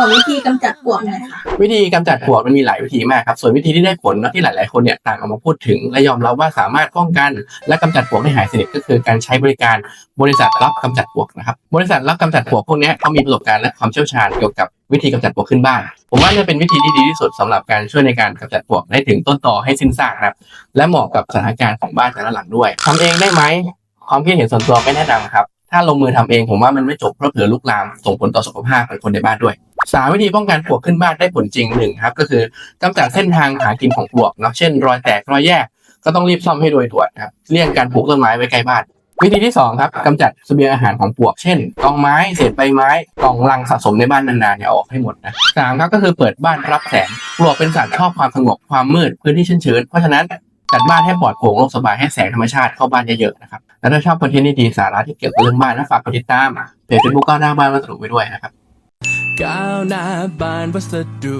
ขอวิธีกำจัดปวกหน่อยค่ะ วิธีกำจัดปวกมันมีหลายวิธีมากครับ ส่วนวิธีที่ได้ผลเนอะที่หลาย ๆ คนเนี่ยต่างออกมาพูดถึง และยอมรับว่าสามารถป้องกัน และกำจัดปวกได้หายสนิทก็คือการใช้บริการบริษัทรับกำจัดปวกนะครับ บริษัทรับกำจัดปวกพวกนี้เขามีประสบการณ์และความเชี่ยวชาญเกี่ยวกับวิธีกำจัดปวกขึ้นบ้าน ผมว่าเนี่ยเป็นวิธีที่ดีที่สุดสำหรับการช่วยในการกำจัดปวกได้ถึงต้นตอให้สิ้นซากครับ และเหมาะกับสถานการณ์ของบ้านแต่ละหลังด้วยทำเองได้ไหมความคิดเห็นส่วนตัวไม่แนะนำครับถ้าลงมือทำเองผมว่ามันไม่จบเพราะเผื่อลุกลามส่งผลต่อสุขภาพของคนในบ้านด้วย สามวิธีป้องกันปลวกขึ้นบ้านได้ผลจริงหนึ่งครับ ก็คือกำจัดเส้นทางหากินของปลวกเนาะเช่น รอยแตกรอยแยก ก็ต้องรีบซ่อมให้โดยด่วนครับเลี่ยงการปลูกต้นไม้ไว้ใกล้บ้าน วิธีที่สองครับกำจัดเสบียงอาหารของปลวก เช่นกองไม้เศษใบไม้กองรังสะสมในบ้านนานๆเนี่ยออกให้หมดนะสามครับก็คือเปิดบ้านรับแสงปลวกเป็นสัตว์ชอบความสงบความมืดพื้นที่ชื้นๆเพราะฉะนั้นจัดบ้านให้ปลอดโปร่งโล่งสบายให้แสงธรรมชาติเข้าบ้านเยอะๆนะครับ และถ้าชอบคอนเทนต์ดีๆสาระที่เกี่ยวกับเรื่องบ้านนะฝากกดติดตามเพจเฟซบุ๊กก้าวหน้าบ้านมาสรุไว้ด้วยนะครับ ก้าวหน้าบ้านวัสดุ